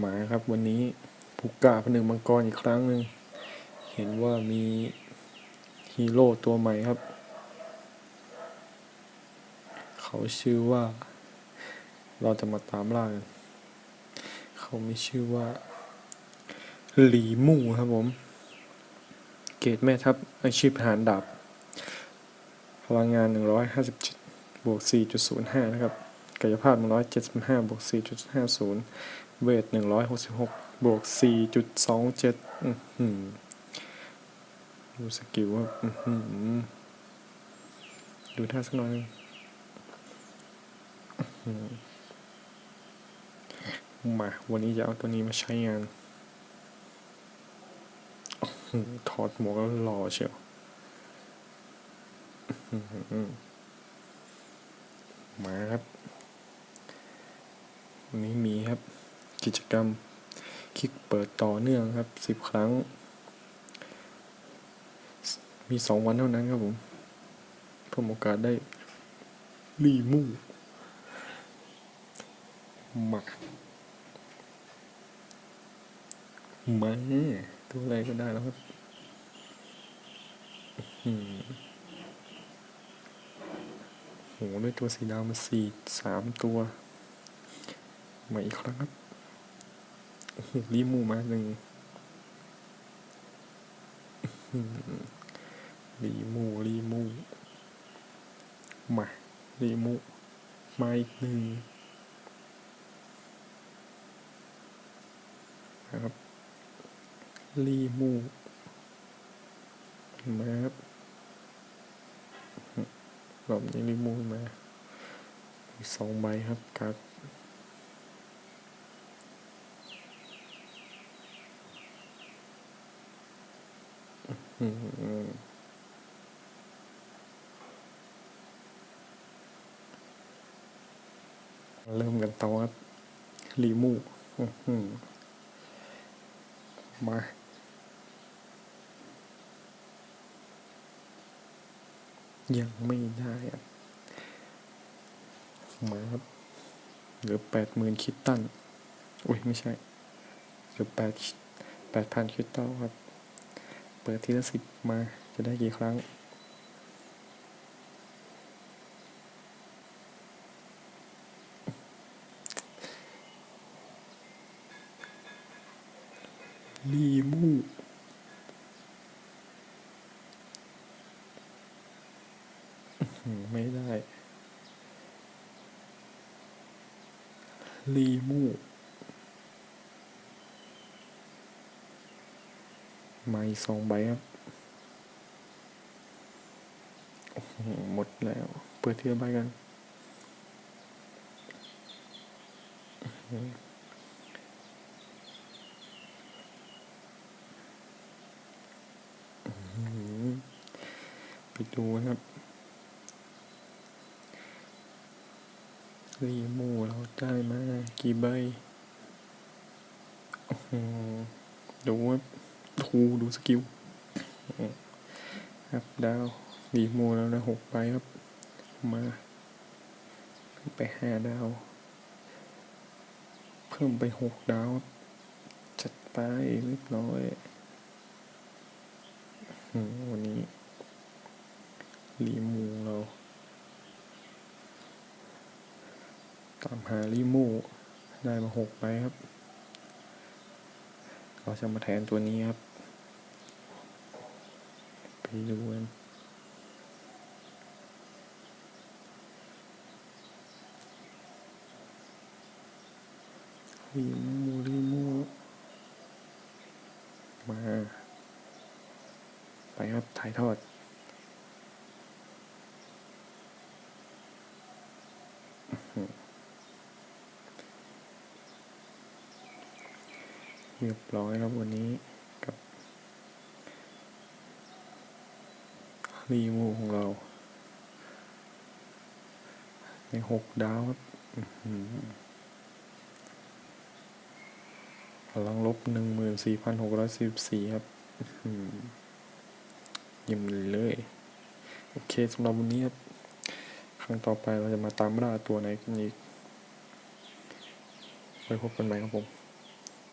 มาครับวันนี้ผู้กาพนึงมังกรอีกครั้งหนึ่งเห็นว่ามีฮีโร่ตัวใหม่ครับ เขาชื่อว่า เราจะมาตามล่ากันเขามีชื่อว่า หลีมู่ครับผม เกรดแม่ทัพอาชีพทหารดาบพลังงาน 157บวก4.05 นะครับ กายภาพ 175 บวก 4.50 เวท166บวก4.27อื้อหือดูสกิลว่าหือดูท่าสักหน่อยหนึ่งอื้อหือมาวันนี้จะเอาตัวนี้มาใช้งานอถอดหมวกแล้วหล่อเชียวอื้อหือมาครับวันนี้มีครับ กิจกรรม คลิกเปิดต่อเนื่องครับสิบครั้ง มีสองวันเท่านั้นครับผมเพิ่มโอกาสได้รีมู่มามาตัวอะไรก็ได้แล้วครับอื้อหือโหด้วยตัวสีดาวมาสี่สามตัว มาอีกครั้งครับ รีมูมาหนึ่งรีมูรีมูมารีมูมาอีกหนึ่งนะครับรีมูมาครับอื้อรอบนี้รีมูมาสองใบครับการ์ด อืม เริ่มกันต่อครับรีมูอื้อหือมายังไม่ได้อะมาครับเหลือแปดหมื่นคิดตันอุ้ย ไม่ใช่เหลือแปดแปดพันคิดตันครับ เปิดทีละสิบมาจะได้กี่ครั้ง ลีมูไม่ได้ ลีมู มาอีกสองใบครับโอ้โหหมดแล้ว เปิดเทีละใบกัน ไปดูนะครับรีมูเราได้มากี่ใบอื้อหือดูว่า ทูดูสกิลครับดาวรีโมแล้วนะหกใบครับ มาไปห้าดาว เพิ่มไปหกดาว จัดไปเรียบร้อยวันนี้รีมูเราตามหารีมูได้มาหกใบครับ เราจะมาแทนตัวนี้ครับ ไปดูกันรีมูรีมูมา ไปครับถ่ายทอด เรียบร้อยครับวันนี้กับรีมูของเรา ในหกดาวครับพลังลบหนึ่งหมื่นสี่พันหกร้อยสิบสี่ครับยิ้มเลย โอเคสำหรับวันนี้ครับ ครั้งต่อไปเราจะมาตามล่าตัวไหนกันอีก ไว้พบกันใหม่ครับผม